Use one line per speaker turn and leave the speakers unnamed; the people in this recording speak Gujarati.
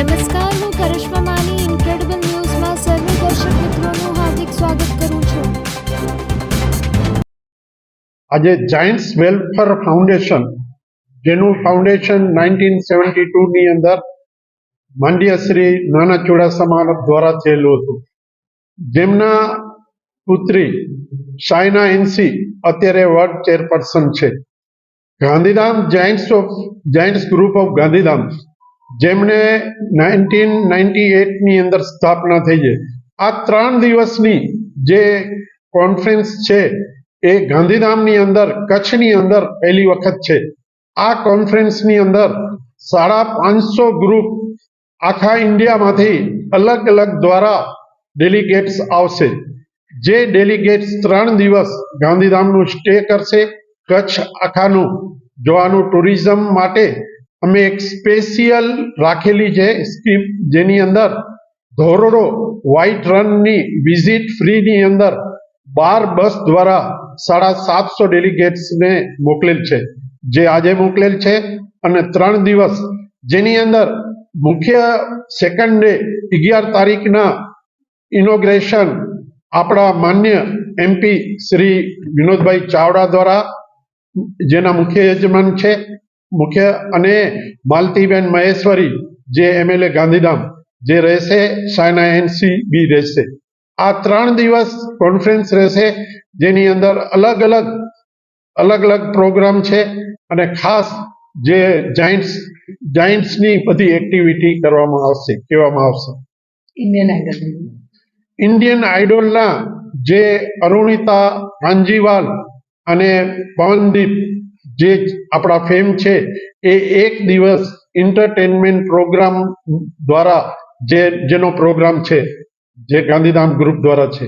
નમસ્કાર, હું કરિશ્મા માની ઇન્ક્રેડિબલ ન્યૂઝમાં સર્વે દર્શક મિત્રોનું હાર્દિક સ્વાગત કરું છું.
આજે જાયન્ટ્સ વેલફેર ફાઉન્ડેશન જેનું ફાઉન્ડેશન નાઇન્ટીન સેવન્ટી ટુની અંદર માંડ્ય શ્રી નાના ચુડાસમા દ્વારા થયેલું હતું. જેમના પુત્રી શાયના એનસી અત્યારે વર્લ્ડ ચેરપર્સન છે. Gandhidham Giants of Giants group of Gandhidham જેમણે નાઇન્ટીન નાઇન્ટી એટની અંદર સ્થાપના થઈ છે. આ ત્રણ દિવસની જે કોન્ફરન્સ છે, એ ગાંધીધામની અંદર, કચ્છની અંદર પહેલી વખત છે. આ કોન્ફરન્સની અંદર સાડા પાંચસો ગ્રુપ આખા ઇન્ડિયામાંથી અલગ અલગ દ્વારા ડેલિગેટ્સ આવશે. જે ડેલિગેટ્સ ત્રણ દિવસ ગાંધીધામનું સ્ટે કરશે, કચ્છ આખાનું જોવાનું ટુરિઝમ માટે અમે એક સ્પેશિયલ રાખેલી છે સ્કીમ જેની અંદર ધોરડો વ્હાઇટ રનની વિઝિટ ફ્રીની અંદર બાર બસ દ્વારા સાડા સાતસો ડેલિગેટ્સને મોકલેલ છે. જે આજે મોકલેલ છે અને ત્રણ દિવસ. જેની અંદર મુખ્ય સેકન્ડ ડે અગિયાર તારીખના ઇનોગ્રેશન આપણા માન્ય એમપી શ્રી વિનોદભાઈ ચાવડા દ્વારા, જેના મુખ્ય યજમાન છે. મુખ્ય અને માલતીબેન મહેશ્વરી જે એમએલએ ગાંધીધામ જે રહેશે સાયના એનસી બી રહેશે. આ ત્રણ દિવસ કોન્ફરન્સ રહેશે જેની અંદર અલગ અલગ અલગ અલગ પ્રોગ્રામ છે અને ખાસ જે જાયન્ટ્સ જાયન્ટ્સની બધી એક્ટિવિટી કરવામાં આવશે કહેવામાં આવશે.
ઇન્ડિયન આઇડલ
ઇન્ડિયન આઇડોલના જે અરુણિતા કાંજીવાલ અને પવનદીપ જે આપણા ફેમ છે, એ એક દિવસ એન્ટરટેનમેન્ટ પ્રોગ્રામ દ્વારા જે, જેનો પ્રોગ્રામ છે, જે ગાંધીધામ ગ્રુપ દ્વારા છે